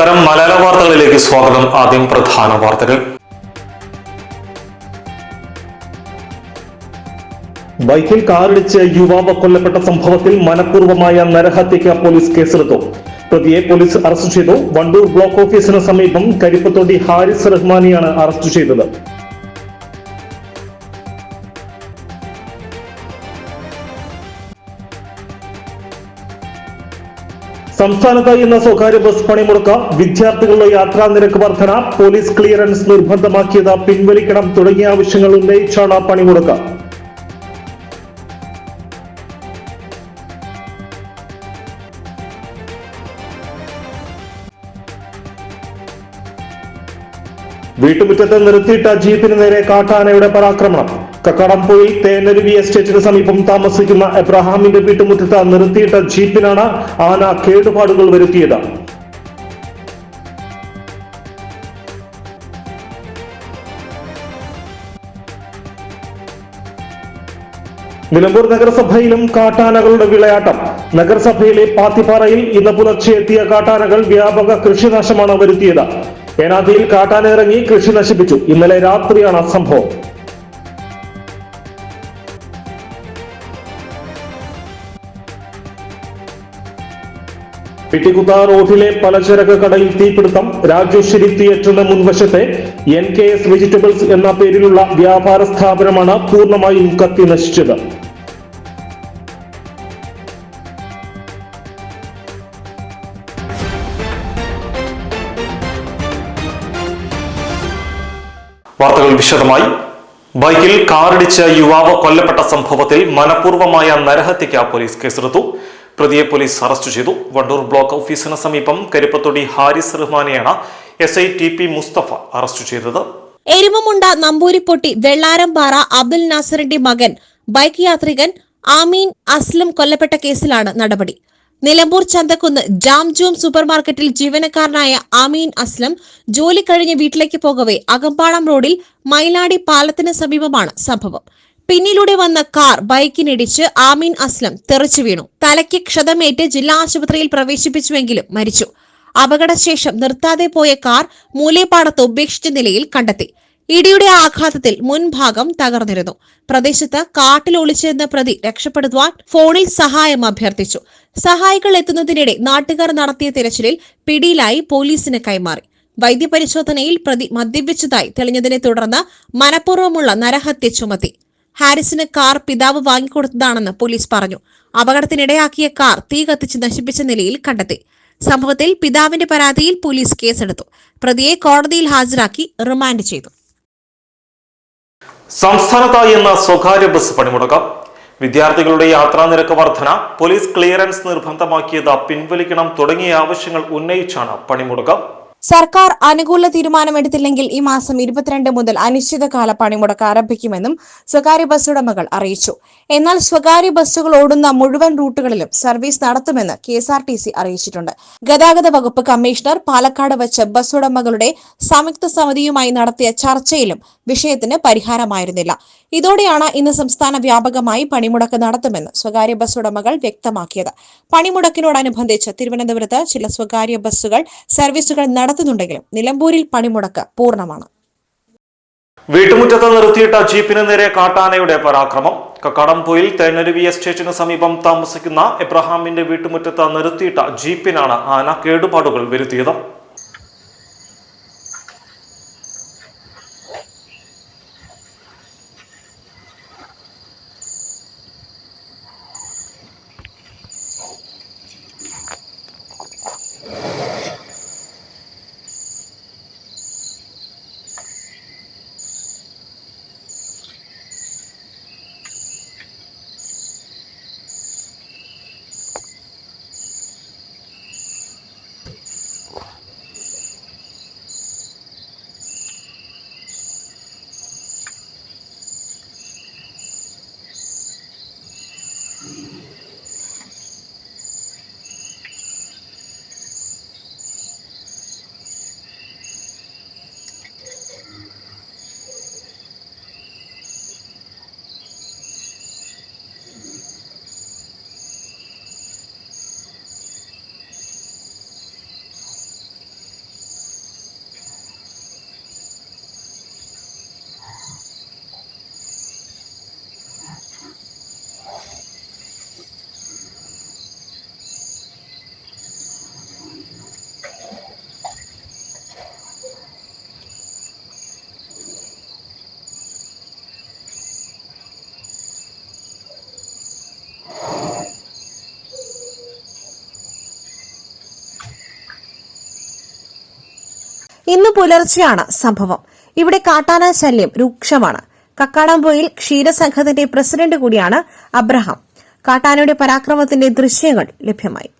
നമസ്കാരം. മലയാള വാർത്തകളിലേക്ക് സ്വാഗതം. ആദ്യം പ്രധാന വാർത്തകൾ. ബൈക്കിൽ കാറിടിച്ച് യുവാവ് കൊല്ലപ്പെട്ട സംഭവത്തിൽ മനഃപൂർവമായ നരഹത്യയ്ക്ക് പോലീസ് കേസെടുത്തു. പ്രതിയെ പോലീസ് അറസ്റ്റ് ചെയ്തു. വണ്ടൂർ ബ്ലോക്ക് ഓഫീസിന് സമീപം കരിപ്പത്തോണ്ടി ഹാരിസ് റഹ്മാനിയാണ് അറസ്റ്റ് ചെയ്തത്. സംസ്ഥാനത്ത് ഇന്ന് സ്വകാര്യ ബസ് പണിമുടക്കം. വിദ്യാർത്ഥികളുടെ യാത്രാ നിരക്ക് വർധന. Police clearance നിർബന്ധമാക്കിയത്. പിൻവലിക്കണം തുടങ്ങിയ ആവശ്യങ്ങൾ ഉന്നയിച്ചാണ് പണിമുടക്കം. വീട്ടുമുറ്റത്ത് നിർത്തിയിട്ട ജീപ്പിന് നേരെ കാട്ടാനയുടെ പരാക്രമണം. കക്കാടംപൊയിൽ തേനരുവി എസ്റ്റേറ്റിന് സമീപം താമസിക്കുന്ന എബ്രഹാമിന്റെ വീട്ടുമുറ്റത്ത് നിർത്തിയിട്ട ജീപ്പിനാണ് ആന കേടുപാടുകൾ വരുത്തിയത്. നിലമ്പൂർ നഗരസഭയിലും കാട്ടാനകളുടെ വിളയാട്ടം. നഗരസഭയിലെ പാത്തിപ്പാറയിൽ ഇന്ന് പുലർച്ചെ എത്തിയ കാട്ടാനകൾ വ്യാപക കൃഷിനാശമാണ് വരുത്തിയത്. ഏനാദിയിൽ കാട്ടാന ഇറങ്ങി കൃഷി നശിപ്പിച്ചു. ഇന്നലെ രാത്രിയാണ് സംഭവം. പിട്ടിക്കുത്ത റോഡിലെ പലചരക്ക് കടയിൽ തീപിടുത്തം രാജേശ്വരി തിയേറ്ററിന് മുൻവശത്തെ എൻ കെ എസ് വെജിറ്റബിൾസ് എന്ന പേരിലുള്ള വ്യാപാര സ്ഥാപനമാണ് പൂർണമായും കത്തി നശിച്ചത്. വാർത്തകൾ വിശദമായി. ബൈക്കിൽ കാറിടിച്ച് യുവാവ് കൊല്ലപ്പെട്ട സംഭവത്തിൽ മനഃപൂർവമായ നരഹത്യയ്ക്ക് പോലീസ് കേസെടുത്തു. പ്രതിയെ പോലീസ് അറസ്റ്റ് ചെയ്തു. വണ്ടൂർ ബ്ലോക്ക് ഓഫീസിന് സമീപം Karippathodi Haris റഹ്മാനെയാണ് S I T P Mustafa arrest ചെയ്തത്. എരുമമുണ്ട നമ്പൂരിപ്പൊട്ടി വെള്ളാരംപാറ അബ്ദുൽ നാസറിന്റെ മകൻ ബൈക്ക് യാത്രികൻ ആമീൻ അസ്ലം കൊല്ലപ്പെട്ട കേസിലാണ് നടപടി. നിലമ്പൂർ ചന്തക്കുന്ന് ജാംജൂം സൂപ്പർ മാർക്കറ്റിൽ ജീവനക്കാരനായ ആമീൻ അസ്ലം ജോലി കഴിഞ്ഞ് വീട്ടിലേക്ക് പോകവെ അകമ്പാടം റോഡിൽ മൈലാടി പാലത്തിന് സമീപമാണ് സംഭവം. പിന്നിലൂടെ വന്ന കാർ ബൈക്കിനിടിച്ച് ആമീൻ അസ്ലം തെറിച്ചു വീണു. തലയ്ക്ക് ക്ഷതമേറ്റ് ജില്ലാ ആശുപത്രിയിൽ പ്രവേശിപ്പിച്ചുവെങ്കിലും മരിച്ചു. അപകടശേഷം നിർത്താതെ പോയ കാർ മൂലേപ്പാടത്ത് ഉപേക്ഷിച്ച നിലയിൽ കണ്ടെത്തി. ഇടിയുടെ ആഘാതത്തിൽ മുൻഭാഗം തകർന്നിരുന്നു. പ്രദേശത്ത് കാട്ടിൽ ഒളിച്ചിരുന്ന പ്രതി രക്ഷപ്പെടുത്തുവാൻ ഫോണിൽ സഹായം അഭ്യർത്ഥിച്ചു. സഹായികൾ എത്തുന്നതിനിടെ നാട്ടുകാർ നടത്തിയ തിരച്ചിലിൽ പിടിയിലായി പോലീസിന് കൈമാറി. വൈദ്യപരിശോധനയിൽ പ്രതി മദ്യപിച്ചതായി തെളിഞ്ഞതിനെ തുടർന്ന് മനഃപൂർവമുള്ള നരഹത്യ ചുമത്തി. ഹാരിസിന് കാർ പിതാവ് വാങ്ങിക്കൊടുത്തതാണെന്ന് പോലീസ് പറഞ്ഞു. അപകടത്തിനിടയാക്കിയ കാർ തീ കത്തിച്ച് നശിപ്പിച്ച നിലയിൽ കണ്ടെത്തി. സംഭവത്തിൽ പിതാവിന്റെ പരാതിയിൽ പോലീസ് കേസെടുത്തു. പ്രതിയെ കോടതിയിൽ ഹാജരാക്കി റിമാൻഡ് ചെയ്തു. സംസ്ഥാനത്തായി എന്ന സ്വകാര്യ ബസ് പണിമുടക്കം. വിദ്യാർത്ഥികളുടെ യാത്രാ നിരക്ക് വർധന പോലീസ് ക്ലിയറൻസ് നിർബന്ധമാക്കിയത് പിൻവലിക്കണം തുടങ്ങിയ ആവശ്യങ്ങൾ ഉന്നയിച്ചാണ് പണിമുടക്കം. സർക്കാർ അനുകൂല തീരുമാനമെടുത്തില്ലെങ്കിൽ ഈ മാസം ഇരുപത്തിരണ്ട് മുതൽ അനിശ്ചിതകാല പണിമുടക്ക് ആരംഭിക്കുമെന്നും സ്വകാര്യ ബസ് ഉടമകൾ അറിയിച്ചു. എന്നാൽ സ്വകാര്യ ബസ്സുകൾ ഓടുന്ന മുഴുവൻ റൂട്ടുകളിലും സർവീസ് നടത്തുമെന്ന് K S R T C അറിയിച്ചിട്ടുണ്ട്. ഗതാഗത വകുപ്പ് കമ്മീഷണർ പാലക്കാട് വച്ച് ബസ് ഉടമകളുടെ സംയുക്ത സമിതിയുമായി നടത്തിയ ചർച്ചയിലും വിഷയത്തിന് പരിഹാരമായിരുന്നില്ല. ഇതോടെയാണ് ഇന്ന് സംസ്ഥാന വ്യാപകമായി പണിമുടക്ക് നടത്തുമെന്ന് സ്വകാര്യ ബസ് ഉടമകൾ വ്യക്തമാക്കിയത്. പണിമുടക്കിനോടനുബന്ധിച്ച് തിരുവനന്തപുരത്ത് ചില സ്വകാര്യ ബസ്സുകൾ സർവീസുകൾ നടത്തുന്നുണ്ടെങ്കിലും നിലമ്പൂരിൽ പണിമുടക്ക് പൂർണമാണ്. വീട്ടുമുറ്റത്ത് നിർത്തിയിട്ട ജീപ്പിന് നേരെ കാട്ടാനയുടെ പരാക്രമം. കക്കാടംപൊയിൽ തേനരുവി എസ്റ്റേറ്റിന് സമീപം താമസിക്കുന്ന എബ്രഹാമിന്റെ വീട്ടുമുറ്റത്ത് നിർത്തിയിട്ട ജീപ്പിനാണ് ആന കേടുപാടുകൾ വരുത്തിയത്. ഇന്ന് പുലർച്ചെയാണ് സംഭവം. ഇവിടെ കാട്ടാന ശല്യം രൂക്ഷമാണ്. കക്കാടംപൊയിൽ ക്ഷീരസംഘത്തിന്റെ പ്രസിഡന്റ് കൂടിയാണ് അബ്രഹാം. കാട്ടാനയുടെ പരാക്രമത്തിന്റെ ദൃശ്യങ്ങൾ ലഭ്യമായി.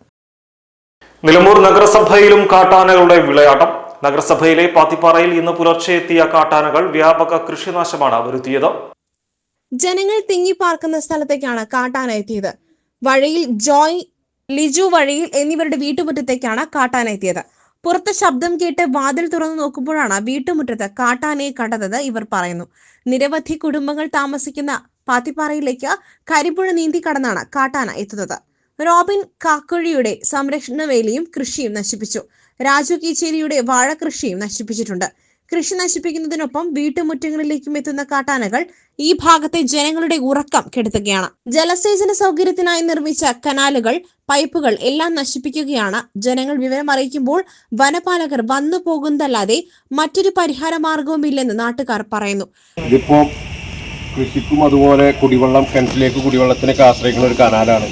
നിലമ്പൂർ നഗരസഭയിലും കാട്ടാനകളുടെ വിളയാട്ടം. നഗരസഭയിലെ പാത്തിപ്പാറയിൽ ഇന്ന് പുലർച്ചെ എത്തിയ കാട്ടാനകൾ വ്യാപക കൃഷിനാശമാണ് വരുത്തിയത്. ജനങ്ങൾ തിങ്ങിപ്പാർക്കുന്ന സ്ഥലത്തേക്കാണ് കാട്ടാന എത്തിയത്. വഴിയിൽ ജോയ് ലിജു വഴിയിൽ എന്നിവരുടെ വീട്ടുമുറ്റത്തേക്കാണ് കാട്ടാന എത്തിയത്. പുറത്ത് ശബ്ദം കേട്ട് വാതിൽ തുറന്നു നോക്കുമ്പോഴാണ് വീട്ടുമുറ്റത്ത് കാട്ടാനയെ കണ്ടതെന്ന് ഇവർ പറയുന്നു. നിരവധി കുടുംബങ്ങൾ താമസിക്കുന്ന പാത്തിപ്പാറയിലേക്ക് കരിപ്പുഴ നീന്തി കടന്നാണ് കാട്ടാന എത്തുന്നത്. റോബിൻ കാക്കുഴിയുടെ സംരക്ഷണ വേലിയും കൃഷിയും നശിപ്പിച്ചു. രാജു കീച്ചേരിയുടെ വാഴ കൃഷിയും നശിപ്പിച്ചിട്ടുണ്ട്. കൃഷി നശിപ്പിക്കുന്നതിനൊപ്പം വീട്ടുമുറ്റങ്ങളിലേക്കും എത്തുന്ന കാട്ടാനകൾ ഈ ഭാഗത്തെ ജനങ്ങളുടെ ഉറക്കം കെടുത്തുകയാണ്. ജലസേചന സൗകര്യത്തിനായി നിർമ്മിച്ച കനാലുകൾ പൈപ്പുകൾ എല്ലാം നശിപ്പിക്കുകയാണ്. ജനങ്ങൾ വിവരം അറിയിക്കുമ്പോൾ വനപാലകർ വന്നു പോകുന്നതല്ലാതെ മറ്റൊരു പരിഹാര മാർഗവുമില്ലെന്ന് നാട്ടുകാർ പറയുന്നു. ഇതിപ്പോ കൃഷിക്കും അതുപോലെ കുടിവെള്ളം കിണറ്റിലേക്ക് കുടിവെള്ളത്തിനൊക്കെ ആശ്രയിക്കുന്ന ഒരു കനാലാണ്.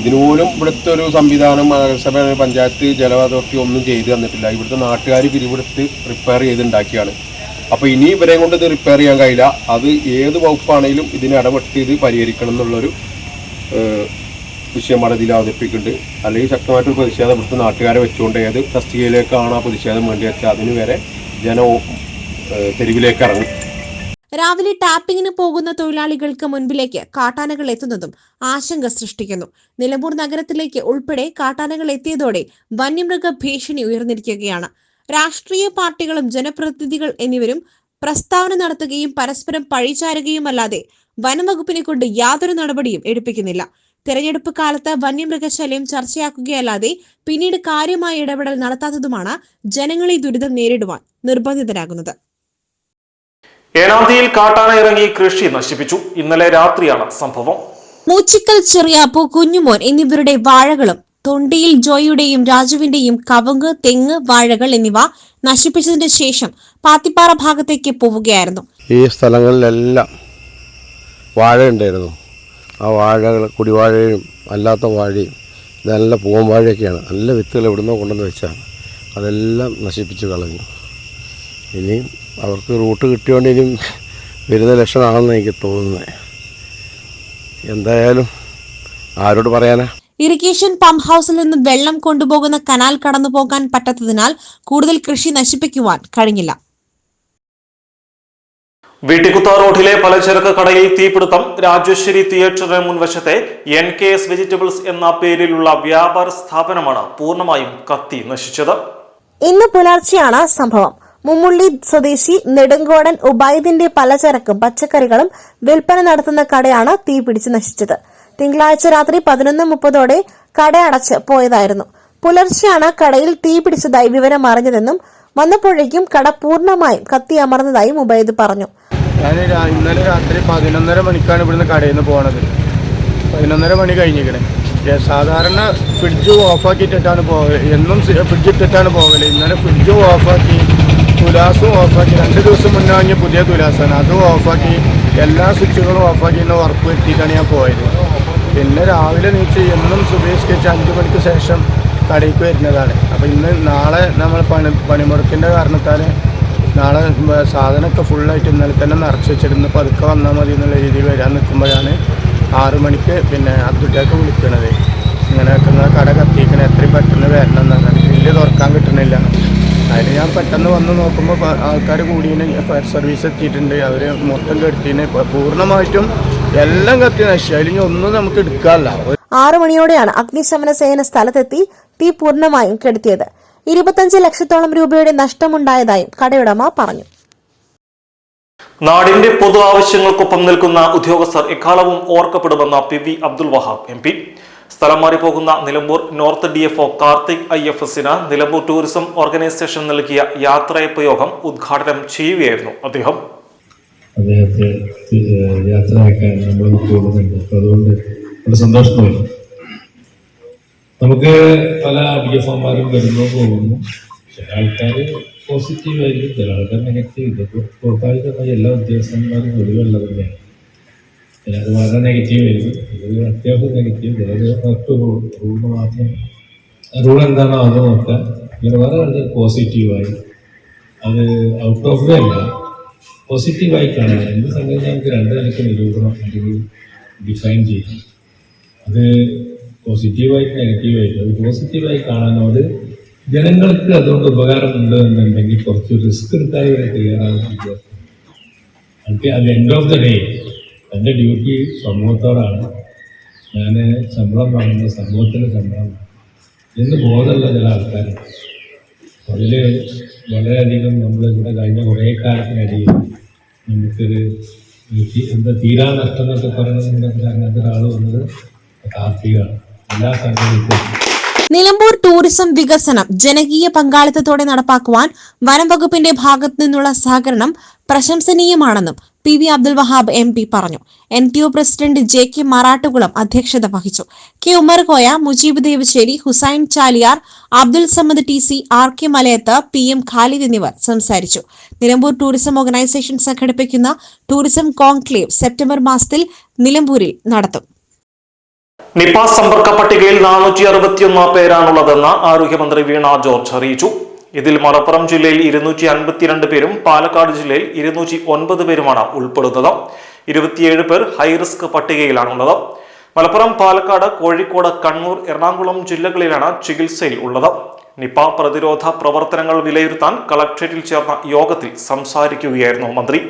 ഇതിനു പോലും ഇവിടുത്തെ ഒരു സംവിധാനം നഗരസഭ പഞ്ചായത്ത് ജലവതോട്ടി ഒന്നും ചെയ്തു തന്നിട്ടില്ല. ഇവിടുത്തെ നാട്ടുകാർ പിരിവെടുത്ത് റിപ്പയർ ചെയ്തുണ്ടാക്കിയാണ്. അപ്പോൾ ഇനി ഇവരെയും കൊണ്ട് ഇത് റിപ്പയർ ചെയ്യാൻ കഴിയില്ല. അത് ഏത് വകുപ്പാണെങ്കിലും ഇതിനെ ഇടപെട്ട് ഇത് പരിഹരിക്കണം എന്നുള്ളൊരു വിഷയമാണ് ഇതിൽ അവതരിപ്പിക്കുന്നുണ്ട്. അല്ലെങ്കിൽ ശക്തമായിട്ടൊരു പ്രതിഷേധം ഇവിടുത്തെ നാട്ടുകാരെ വെച്ചുകൊണ്ട് ഏത് തസ്തികയിലേക്കാണ് ആ പ്രതിഷേധം വേണ്ടി വെച്ചാൽ അതിന് വരെ ജനം തെരുവിലേക്ക് ഇറങ്ങും. രാവിലെ ടാപ്പിങ്ങിന് പോകുന്ന തൊഴിലാളികൾക്ക് മുൻപിലേക്ക് കാട്ടാനകൾ എത്തുന്നതും ആശങ്ക സൃഷ്ടിക്കുന്നു. നിലമ്പൂർ നഗരത്തിലേക്ക് ഉൾപ്പെടെ കാട്ടാനകൾ എത്തിയതോടെ വന്യമൃഗ ഭീഷണി ഉയർന്നിരിക്കുകയാണ്. രാഷ്ട്രീയ പാർട്ടികളും ജനപ്രതിനിധികൾ എന്നിവരും പ്രസ്താവന നടത്തുകയും പരസ്പരം പഴിചാരുകയുമല്ലാതെ വനംവകുപ്പിനെ കൊണ്ട് യാതൊരു നടപടിയും എടുപ്പിക്കുന്നില്ല. തെരഞ്ഞെടുപ്പ് കാലത്ത് വന്യമൃഗശല്യം ചർച്ചയാക്കുകയല്ലാതെ പിന്നീട് കാര്യമായ ഇടപെടൽ നടത്താത്തതുമാണ് ജനങ്ങളെ ദുരിതം നേരിടുവാൻ നിർബന്ധിതരാകുന്നത്. ഏനാന്തിയിൽ കാട്ടാന ഇറങ്ങി കൃഷി നശിപ്പിച്ചു. ഇന്നലെ രാത്രിയാണ് സംഭവം. മൂച്ചിക്കൽ ചെറിയാപ്പു കുഞ്ഞുമോൻ എന്നിവരുടെ വാഴകളും തൊണ്ടിയിൽ ജോയിയുടെയും രാജുവിന്റെയും കവുങ്ങ് തെങ്ങ് വാഴകൾ എന്നിവ നശിപ്പിച്ചതിന് ശേഷം പാത്തിപ്പാറ ഭാഗത്തേക്ക് പോവുകയായിരുന്നു. ഈ സ്ഥലങ്ങളിലെല്ലാം വാഴ ഉണ്ടായിരുന്നു. ആ വാഴകൾ കുടിവാഴയും അല്ലാത്ത വാഴയും നല്ല പൂവൻ വാഴയൊക്കെയാണ്. നല്ല വിത്തുകൾ എവിടുന്നോ കൊണ്ടുവന്ന് വെച്ചാണ്. അതെല്ലാം നശിപ്പിച്ചു കളഞ്ഞു. ഇനിയും അവർക്ക് റൂട്ട് കിട്ടിയോണ്ട് ഇനി വരുന്ന ലക്ഷണമാണെന്ന് എനിക്ക് തോന്നുന്നത് എന്തായാലും ആരോട് പറയാനാ? ഇറിഗേഷൻ പമ്പ് ഹൗസിൽ നിന്ന് വെള്ളം കൊണ്ടുപോകുന്ന കനാൽ കടന്നു പോകാൻ പറ്റാത്തതിനാൽ കൂടുതൽ കൃഷി നശിപ്പിക്കുവാൻ കഴിഞ്ഞില്ല. വീട്ടിക്കുത്ത റോഡിലെ പലചരക്ക് കടയിൽ തീപിടുത്തം. രാജേശ്വരി തിയേറ്ററിന് മുൻവശത്തെ എൻ കെ എസ് വെജിറ്റബിൾസ് എന്ന പേരിലുള്ള വ്യാപാര സ്ഥാപനമാണ് പൂർണമായും കത്തി നശിച്ചത്. ഇന്ന് പുലർച്ചെയാണ് സംഭവം. മുമ്മുള്ളി സ്വദേശി നെടുങ്കോടൻ ഉബൈദിന്റെ പലചരക്കും പച്ചക്കറികളും വിൽപ്പന നടത്തുന്ന കടയാണ് തീ പിടിച്ച് നശിച്ചത്. തിങ്കളാഴ്ച രാത്രി പതിനൊന്ന് മുപ്പതോടെ കട അടച്ച് പോയതായിരുന്നു. പുലർച്ചെയാണ് കടയിൽ തീ പിടിച്ചതായി വിവരം അറിഞ്ഞതെന്നും വന്നപ്പോഴേക്കും കട പൂർണമായും കത്തി അമർന്നതായും ഉബൈദ് പറഞ്ഞു. ഞാൻ ഇന്നലെ രാത്രി പതിനൊന്നര മണിക്കാണ് ഇവിടുന്ന് കടയിൽ നിന്ന് പോണത്. പതിനൊന്നര മണി കഴിഞ്ഞിരിക്കണേ. സാധാരണ ഫ്രിഡ്ജ് ഓഫാക്കിയിട്ടിട്ടാണ് പോകൽ എന്നും ഫ്രിഡ്ജ് ഇട്ടിട്ടാണ് പോകൽ ഇന്നലെ ഫ്രിഡ്ജ് ഓഫാക്കി തുലാസും ഓഫാക്കി. രണ്ട് ദിവസം മുന്നേ വാങ്ങിയ പുതിയ തുലാസാണ്. അതും ഓഫാക്കി. എല്ലാ സ്വിച്ചുകളും ഓഫാക്കി എന്നെ ഉറപ്പ് വരുത്തിയിട്ടാണ് ഞാൻ പോയത്. പിന്നെ രാവിലെ നീച്ച് എന്നും സുബേഷ്കിച്ച് അഞ്ച് മണിക്ക് ശേഷം കടയ്ക്ക് വരുന്നതാണ്. അപ്പോൾ ഇന്ന് നാളെ നമ്മൾ പണി പണിമുടക്കിന്റെ കാരണത്താൽ നാളെ സാധനമൊക്കെ ഫുള്ളായിട്ട് ഇന്നലെ തന്നെ നിറച്ച് വെച്ചിരുന്ന് പതുക്കെ വന്നാൽ മതി എന്നുള്ള രീതിയിൽ വരാൻ നിൽക്കുമ്പോഴാണ് ആറു മണിക്ക് പിന്നെ അബ്ദുട്ടേക്ക് വിളിക്കണത്. നിങ്ങളെ കട കത്തിക്കണേ എത്രയും പെട്ടെന്ന് വരണം എന്നാണ്. വലിയ തുറക്കാൻ കിട്ടണില്ല. അതിന് ഞാൻ പെട്ടെന്ന് വന്ന് നോക്കുമ്പോൾ ആൾക്കാർ കൂടിയതിന് ഫയർ സർവീസ് എത്തിയിട്ടുണ്ട്. അവർ മൊത്തം കെടുത്തിന് പൂർണമായിട്ടും എല്ലാം കത്തി നശിച്ചു. അതിൽ ഒന്നും നമുക്ക് എടുക്കാറില്ല ആറു മണിയോടെയാണ് അഗ്നിശമന സേന സ്ഥലത്തെത്തി തീ പൂർണമായും കെടുത്തിയത്. ഇരുപത്തഞ്ച് ലക്ഷത്തോളം രൂപയുടെ നഷ്ടമുണ്ടായതായും കടയുടമ പറഞ്ഞു. നാടിന്റെ പൊതു ആവശ്യങ്ങൾക്കൊപ്പം നിൽക്കുന്ന ഉദ്യോഗസ്ഥർ എക്കാലവും ഓർക്കപ്പെടുമെന്ന P V Abdul Wahab M P. സ്ഥലം മാറിപ്പോകുന്ന Nilambur north D F O Karthik I F എസിന് നിലമ്പൂർ ടൂറിസം ഓർഗനൈസേഷൻ നൽകിയ യാത്രയപ്പ് യോഗം ഉദ്ഘാടനം ചെയ്യുകയായിരുന്നു അദ്ദേഹം. അദ്ദേഹത്തെ യാത്ര യാത്രയാക്കാൻ നമ്മൾ അതുകൊണ്ട് നമുക്ക് പല ഡി എഫ് ഒമാരും വരുന്നു പോകുന്നു. ചില ആൾക്കാർ പോസിറ്റീവ് ആയിരിക്കും ചില ആൾക്കാർ നെഗറ്റീവ് ഇതിപ്പോൾ സ്വാഭാവികമായി എല്ലാ ഉദ്യോഗസ്ഥന്മാരും ഒഴിവുള്ളത് തന്നെയാണ്. ചിലത് വളരെ നെഗറ്റീവ് ആയിരുന്നു. ചിലത് അത്യാവശ്യം നെഗറ്റീവ് വേറെ റൂൾ മാത്രം. റൂൾ എന്താണോ അത് നോക്കാം. പിന്നെ വേറെ വളരെ പോസിറ്റീവായി അത് ഔട്ട് ഓഫ് വേ അല്ല. പോസിറ്റീവായി കാണാൻ എന്ത് സംഗതി നമുക്ക് രണ്ട് നിലയ്ക്ക് നിരൂപണം അല്ലെങ്കിൽ ഡിഫൈൻ ചെയ്യാം. അത് പോസിറ്റീവായിട്ട് നെഗറ്റീവായിട്ട് അത് പോസിറ്റീവായി കാണാനോട് ജനങ്ങൾക്ക് അതുകൊണ്ട് ഉപകാരമുണ്ട് എന്നുണ്ടെങ്കിൽ കുറച്ച് റിസ്ക് എടുക്കാൻ ഇവരെ തയ്യാറാകും അത് എൻഡ് ഓഫ് ദ ഡേ എന്റെ ഡ്യൂട്ടി സമൂഹത്തോടാണ്. ഞാൻ ശമ്പളം വാങ്ങുന്ന സമൂഹത്തിന്റെ ശമ്പളം. ഇന്ന് ബോധമുള്ള ചില ആൾക്കാർ അതിൽ വളരെയധികം നമ്മൾ ഇവിടെ കഴിഞ്ഞ കുറേ കാലത്തിനിടയിൽ നമുക്കൊരു എന്താ തീരാ നഷ്ടം എന്നൊക്കെ പറയുന്നത് അങ്ങനത്തെ ഒരാൾ വന്നത് കാർത്തികമാണ് എല്ലാ സംഘടനയ്ക്കും നിലമ്പൂർ ടൂറിസം വികസനം ജനകീയ പങ്കാളിത്തത്തോടെ നടപ്പാക്കുവാൻ വനം വകുപ്പിന്റെ ഭാഗത്തു നിന്നുള്ള സഹകരണം പ്രശംസനീയമാണെന്നും P V Abdul Wahab M P പറഞ്ഞു. N T O president J K Marattukulam അധ്യക്ഷത വഹിച്ചു. K Ummerkoya Mujeeb Devassery Hussain Chaliyar Abdul Samad T C R K Malayath P M Khalid എന്നിവർ സംസാരിച്ചു. നിലമ്പൂർ ടൂറിസം ഓർഗനൈസേഷൻ സംഘടിപ്പിക്കുന്ന tourism conclave September മാസത്തിൽ നിലമ്പൂരിൽ നടത്തും. Nipah സമ്പർക്ക പട്ടികയിൽ നാനൂറ്റി അറുപത്തിയൊന്ന് പേരാണുള്ളതെന്ന് ആരോഗ്യമന്ത്രി വീണ ജോർജ് അറിയിച്ചു. ഇതിൽ മലപ്പുറം ജില്ലയിൽ ഇരുന്നൂറ്റി അൻപത്തിരണ്ട് പേരും പാലക്കാട് ജില്ലയിൽ ഇരുന്നൂറ്റി ഒൻപത് പേരുമാണ് ഉൾപ്പെടുന്നത്. ഇരുപത്തിയേഴ് പേർ ഹൈറിസ്ക് പട്ടികയിലാണുള്ളത്. മലപ്പുറം പാലക്കാട് കോഴിക്കോട് കണ്ണൂർ എറണാകുളം ജില്ലകളിലാണ് ചികിത്സയിൽ ഉള്ളത്. നിപ പ്രതിരോധ പ്രവർത്തനങ്ങൾ വിലയിരുത്താൻ കളക്ട്രേറ്റിൽ ചേർന്ന യോഗത്തിൽ സംസാരിക്കുകയായിരുന്നു മന്ത്രി.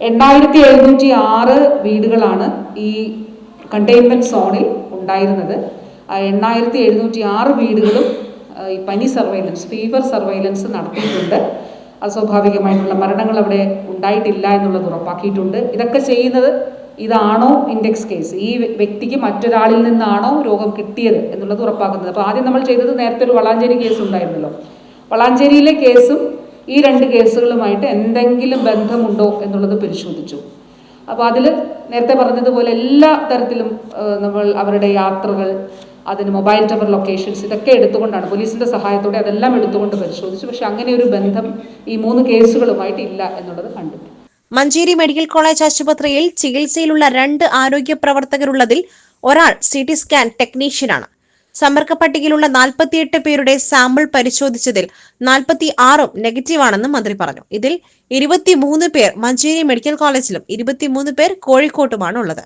എണ്ണായിരത്തി എഴുന്നൂറ്റി ആറ് വീടുകളാണ് ഈ കണ്ടെയ്ൻമെന്റ് സോണിൽ ഉണ്ടായിരുന്നത്. എണ്ണായിരത്തി എഴുന്നൂറ്റി ആറ് വീടുകളും ഈ പനി സർവൈലൻസ് ഫീവർ സർവൈലൻസ് നടത്തിയിട്ടുണ്ട്. അസ്വാഭാവികമായിട്ടുള്ള മരണങ്ങൾ അവിടെ ഉണ്ടായിട്ടില്ല എന്നുള്ളത് ഉറപ്പാക്കിയിട്ടുണ്ട്. ഇതൊക്കെ ചെയ്യുന്നത് ഇതാണോ ഇൻഡെക്സ് കേസ് ഈ വ്യക്തിക്ക് മറ്റൊരാളിൽ നിന്നാണോ രോഗം കിട്ടിയത് എന്നുള്ളത് ഉറപ്പാക്കുന്നത്. അപ്പോൾ ആദ്യം നമ്മൾ ചെയ്തത് നേരത്തെ ഒരു വളാഞ്ചേരി കേസ് ഉണ്ടായിരുന്നല്ലോ. വളാഞ്ചേരിയിലെ കേസും ഈ രണ്ട് കേസുകളുമായിട്ട് എന്തെങ്കിലും ബന്ധമുണ്ടോ എന്നുള്ളത് പരിശോധിച്ചു. അപ്പോൾ അതിൽ നേരത്തെ പറഞ്ഞതുപോലെ എല്ലാ തരത്തിലും നമ്മൾ അവരുടെ യാത്രകൾ അതിന് മൊബൈൽ ടവർ ലൊക്കേഷൻസ് ഇതൊക്കെ എടുത്തുകൊണ്ടാണ് പോലീസിന്റെ സഹായത്തോടെ അതെല്ലാം എടുത്തുകൊണ്ട് പരിശോധിച്ചു. പക്ഷേ അങ്ങനെ ഒരു ബന്ധം ഈ മൂന്ന് കേസുകളുമായിട്ട് ഇല്ല എന്നുള്ളത് കണ്ടു. മഞ്ചേരി മെഡിക്കൽ കോളേജ് ആശുപത്രിയിൽ ചികിത്സയിലുള്ള രണ്ട് ആരോഗ്യ പ്രവർത്തകരുള്ളതിൽ ഒരാൾ സി ടി സ്കാൻ ടെക്നീഷ്യനാണ് സമ്പർക്ക പട്ടികയിലുള്ള നാൽപ്പത്തിയെട്ട് പേരുടെ സാമ്പിൾ പരിശോധിച്ചതിൽ നാൽപ്പത്തി ആറും നെഗറ്റീവാണെന്ന് മന്ത്രി പറഞ്ഞു. ഇതിൽ ഇരുപത്തിമൂന്ന് പേർ മഞ്ചേരി മെഡിക്കൽ കോളേജിലും ഇരുപത്തിമൂന്ന് പേർ കോഴിക്കോട്ടുമാണ് ഉള്ളത്.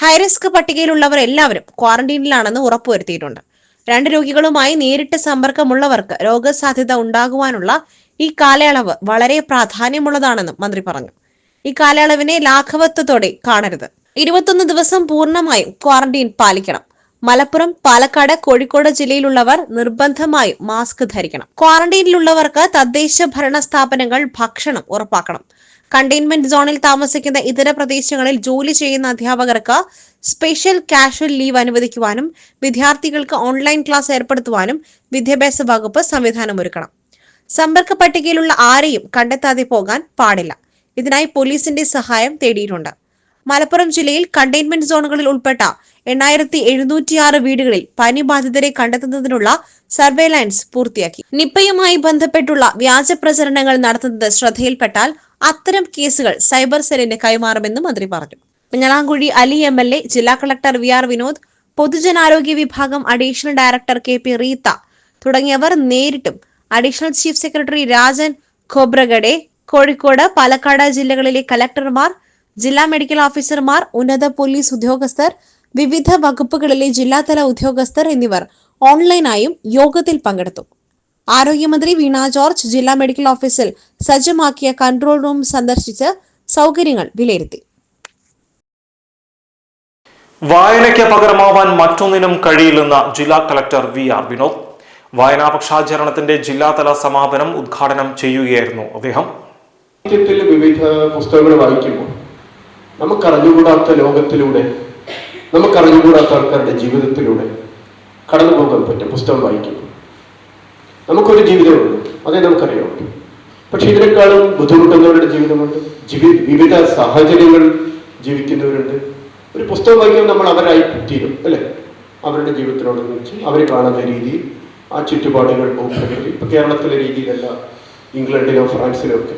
ഹൈറിസ്ക് പട്ടികയിലുള്ളവർ എല്ലാവരും ക്വാറന്റീനിലാണെന്ന് ഉറപ്പുവരുത്തിയിട്ടുണ്ട്. രണ്ട് രോഗികളുമായി നേരിട്ട് സമ്പർക്കമുള്ളവർക്ക് രോഗസാധ്യത ഉണ്ടാകുവാനുള്ള ഈ കാലയളവ് വളരെ പ്രാധാന്യമുള്ളതാണെന്നും മന്ത്രി പറഞ്ഞു. ഈ കാലയളവിനെ ലാഘവത്വത്തോടെ കാണരുത്. ഇരുപത്തൊന്ന് ദിവസം പൂർണമായും ക്വാറന്റീൻ പാലിക്കണം. മലപ്പുറം പാലക്കാട് കോഴിക്കോട് ജില്ലയിലുള്ളവർ നിർബന്ധമായും മാസ്ക് ധരിക്കണം. ക്വാറന്റീനിലുള്ളവർക്ക് തദ്ദേശ ഭരണ സ്ഥാപനങ്ങൾ ഭക്ഷണം ഉറപ്പാക്കണം. കണ്ടെയ്ൻമെന്റ് സോണിൽ താമസിക്കുന്ന ഇതര പ്രദേശങ്ങളിൽ ജോലി ചെയ്യുന്ന അധ്യാപകർക്ക് സ്പെഷ്യൽ കാഷ്വൽ ലീവ് അനുവദിക്കുവാനും വിദ്യാർത്ഥികൾക്ക് ഓൺലൈൻ ക്ലാസ് ഏർപ്പെടുത്തുവാനും വിദ്യാഭ്യാസ വകുപ്പ് സംവിധാനം ഒരുക്കണം. സമ്പർക്ക പട്ടികയിലുള്ള ആരെയും കണ്ടെത്താതെ പോകാൻ പാടില്ല. ഇതിനായി പോലീസിന്റെ സഹായം തേടിയിട്ടുണ്ട്. മലപ്പുറം ജില്ലയിൽ കണ്ടെയ്ൻമെന്റ് സോണുകളിൽ ഉൾപ്പെട്ട എണ്ണായിരത്തി എഴുന്നൂറ്റിയാറ് വീടുകളിൽ പനി ബാധിതരെ കണ്ടെത്തുന്നതിനുള്ള സർവേലൻസ് പൂർത്തിയാക്കി. നിപ്പയുമായി ബന്ധപ്പെട്ടുള്ള വ്യാജ പ്രചരണങ്ങൾ നടത്തുന്നത് ശ്രദ്ധയിൽപ്പെട്ടാൽ അത്തരം കേസുകൾ സൈബർ സെല്ലിന് കൈമാറുമെന്ന് മന്ത്രി പറഞ്ഞു. Pinjalamkuzhi Ali M L A ജില്ലാ കളക്ടർ വി ആർ വിനോദ് പൊതുജനാരോഗ്യ വിഭാഗം additional director K P Reetha തുടങ്ങിയവർ നേരിട്ടും additional chief secretary Rajan Khobragade Kozhikode Palakkad ജില്ലകളിലെ കലക്ടർമാർ ജില്ലാ മെഡിക്കൽ ഓഫീസർമാർ ഉന്നത പോലീസ് ഉദ്യോഗസ്ഥർ വിവിധ വകുപ്പുകളിലെ ജില്ലാതല ഉദ്യോഗസ്ഥർ എന്നിവർ ഓൺലൈനായും യോഗത്തിൽ പങ്കെടുത്തു. ആരോഗ്യമന്ത്രി വീണ ജോർജ് ജില്ലാ മെഡിക്കൽ ഓഫീസിൽ സജ്ജമാക്കിയ കൺട്രോൾ റൂം സന്ദർശിച്ച് സൗകര്യങ്ങൾ വിലയിരുത്തി. വായനയ്ക്ക് പകരമാവാൻ മറ്റൊന്നിനും കഴിയില്ലെന്ന് ജില്ലാ കളക്ടർ വി ആർ വിനോദ്. വായനാ പക്ഷാചരണത്തിന്റെ ജില്ലാതല സമാപനം ഉദ്ഘാടനം ചെയ്യുകയായിരുന്നു അദ്ദേഹം. വിവിധ പുസ്തകങ്ങൾ വായിക്കുമ്പോൾ നമുക്കറിഞ്ഞുകൂടാത്ത ലോകത്തിലൂടെ നമുക്കറിഞ്ഞുകൂടാത്ത ആൾക്കാരുടെ ജീവിതത്തിലൂടെ കടന്നു പോകാൻ പറ്റും പുസ്തകം വായിക്കുമ്പോൾ. നമുക്കൊരു ജീവിതമുണ്ട് അതേ നമുക്കറിയാം. പക്ഷെ ഇതിനേക്കാളും ബുദ്ധിമുട്ടുന്നവരുടെ ജീവിതമുണ്ട് ജീവി വിവിധ സാഹചര്യങ്ങൾ ജീവിക്കുന്നവരുണ്ട്. ഒരു പുസ്തകം വായിക്കുമ്പോൾ നമ്മൾ അവരായി തീരും അല്ലേ? അവരുടെ ജീവിതത്തിനോടനുബന്ധിച്ച് അവർ കാണുന്ന രീതിയിൽ ആ ചുറ്റുപാടുകൾ ഭൂപ്രകൃതി ഇപ്പൊ കേരളത്തിലെ രീതിയിലല്ല ഇംഗ്ലണ്ടിലോ ഫ്രാൻസിലോ ഒക്കെ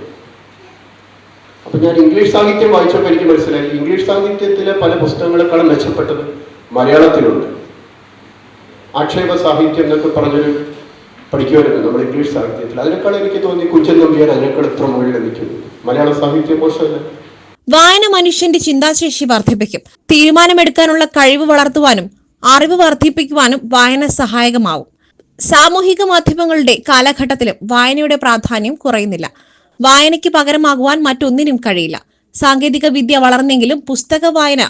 അപ്പൊ ഞാൻ ഇംഗ്ലീഷ് സാഹിത്യം വായിച്ചപ്പോൾ എനിക്ക് മനസ്സിലായി. ഇംഗ്ലീഷ് സാഹിത്യത്തിലെ പല പുസ്തകങ്ങളെക്കാളും മെച്ചപ്പെട്ടത് മലയാളത്തിലുണ്ട്. ആക്ഷേപ സാഹിത്യം എന്നൊക്കെ പറഞ്ഞൊരു പഠിക്കുമായിരുന്നു നമ്മൾ ഇംഗ്ലീഷ് സാഹിത്യത്തിൽ. അതിനേക്കാൾ എനിക്ക് തോന്നി കുഞ്ചൻ നമ്പിയാൻ അതിനേക്കാൾ എത്ര മുകളിൽ നിൽക്കുന്നു. മലയാള സാഹിത്യം മോശമല്ല. വായന മനുഷ്യന്റെ ചിന്താശേഷി വർദ്ധിപ്പിക്കും. തീരുമാനമെടുക്കാനുള്ള കഴിവ് വളർത്തുവാനും അറിവ് വർദ്ധിപ്പിക്കുവാനും വായന സഹായകമാവും. സാമൂഹിക മാധ്യമങ്ങളുടെ കാലഘട്ടത്തിലും വായനയുടെ പ്രാധാന്യം കുറയുന്നില്ല. വായനയ്ക്ക് പകരമാകുവാൻ മറ്റൊന്നിനും കഴിയില്ല. സാങ്കേതിക വിദ്യ വളർന്നെങ്കിലും പുസ്തക വായന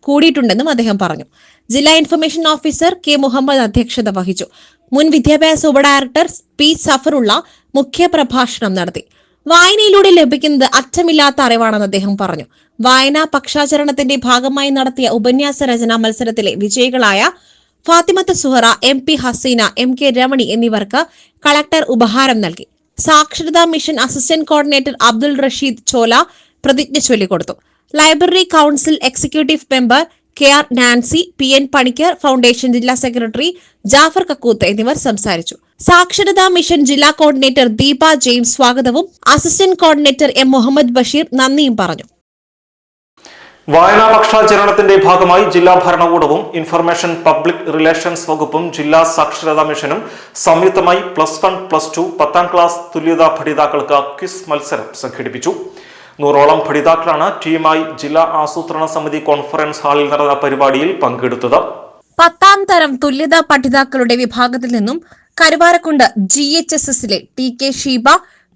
കൂടിയിട്ടുണ്ടെന്നും അദ്ദേഹം പറഞ്ഞു. ജില്ലാ ഇൻഫർമേഷൻ ഓഫീസർ കെ മുഹമ്മദ് അധ്യക്ഷത വഹിച്ചു. മുൻ വിദ്യാഭ്യാസ ഉപഡയറക്ടർ പി സഫറുള്ള മുഖ്യ പ്രഭാഷണം നടത്തി. വായനയിലൂടെ ലഭിക്കുന്നത് അറ്റമില്ലാത്ത അറിവാണെന്ന് അദ്ദേഹം പറഞ്ഞു. വായനാ പക്ഷാചരണത്തിന്റെ ഭാഗമായി നടത്തിയ ഉപന്യാസ രചനാ മത്സരത്തിലെ വിജയികളായ Fathimath Suhara M P Haseena M K Ramani എന്നിവർക്ക് കളക്ടർ ഉപഹാരം നൽകി. സാക്ഷരതാ mission assistant coordinator Abdul Rasheed Chola പ്രതിജ്ഞ ചൊല്ലിക്കൊടുത്തു. Library council executive member K R Nancy P N Panicker foundation ജില്ലാ സെക്രട്ടറി ജാഫർ കക്കൂത്ത് എന്നിവർ സംസാരിച്ചു. സാക്ഷരതാ മിഷൻ ജില്ലാ കോർഡിനേറ്റർ ദീപ ജെയിംസ് സ്വാഗതവും assistant coordinator M Muhammad Basheer നന്ദിയും പറഞ്ഞു. വായനാ പക്ഷാചരണത്തിന്റെ ഭാഗമായി ജില്ലാ ഭരണകൂടവും ഇൻഫർമേഷൻ പബ്ലിക് റിലേഷൻസ് വകുപ്പും ജില്ലാ സാക്ഷരതാ മിഷനും സംയുക്തമായി പ്ലസ് വൺ പ്ലസ് ടു പത്താം ക്ലാസ് തുല്യതാ പഠിതാക്കൾക്ക് ക്വിസ് മത്സരം സംഘടിപ്പിച്ചു. നൂറോളം പഠിതാക്കളാണ് ടീമായി ജില്ലാ ആസൂത്രണ സമിതി കോൺഫറൻസ് ഹാളിൽ നടന്ന പരിപാടിയിൽ പങ്കെടുത്തത്. പത്താം തരം തുല്യതാ പഠിതാക്കളുടെ വിഭാഗത്തിൽ നിന്നും കരുവാരക്കുണ്ട് ജി എച്ച് എസ് എസിലെ T K Sheeba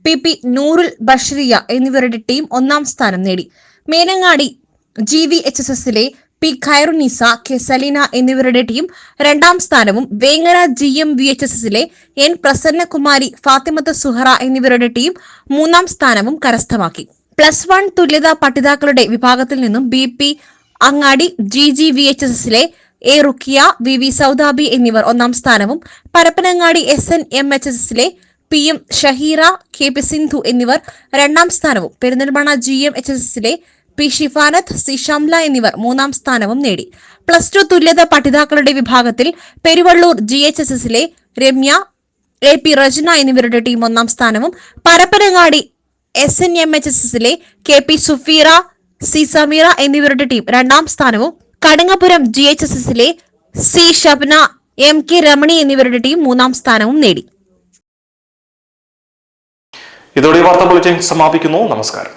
P P Noorul Bashariya എന്നിവരുടെ ടീം ഒന്നാം സ്ഥാനം നേടി. Menangadi G V H S എസിലെ പി. ഖൈറുനിസ കെ. സലീന എന്നിവരുടെ ടീം രണ്ടാം സ്ഥാനവും Vengara G M V H S എസിലെ എൻ. പ്രസന്നകുമാരി ഫാത്തിമത്ത് സുഹറ എന്നിവരുടെ ടീം മൂന്നാം സ്ഥാനവും കരസ്ഥമാക്കി. പ്ലസ് വൺ തുല്യതാ പഠിതാക്കളുടെ വിഭാഗത്തിൽ നിന്നും B. P. Angadi G G V H S എസിലെ A. Rukkiya V. V. Saudabi എന്നിവർ ഒന്നാം സ്ഥാനവും Parappanangadi S. N. M H S എസിലെ P. M. Shaheera K. P. Sindhu എന്നിവർ രണ്ടാം സ്ഥാനവും. Perinthalmanna G M H S എസിലെ പി ഷിഫാനത്ത് സി ഷംല എന്നിവർ മൂന്നാം സ്ഥാനവും നേടി. പ്ലസ് ടു തുല്യത പഠിതാക്കളുടെ വിഭാഗത്തിൽ പെരുവള്ളൂർ ജി എച്ച് എസ് എസിലെ രമ്യ എ പി റജന എന്നിവരുടെ ടീം ഒന്നാം സ്ഥാനവും. Parappanangadi S N M H S എസിലെ K P Sufeera C Sameera എന്നിവരുടെ ടീം രണ്ടാം സ്ഥാനവും. കടുങ്ങപുരം ജി എച്ച് എസ് എസിലെ C Shabna M K Ramani എന്നിവരുടെ ടീം മൂന്നാം സ്ഥാനവും നേടി. ഇതോടെ വാർത്താ ബുള്ളറ്റിൻ സമാപിക്കുന്നു. നമസ്കാരം.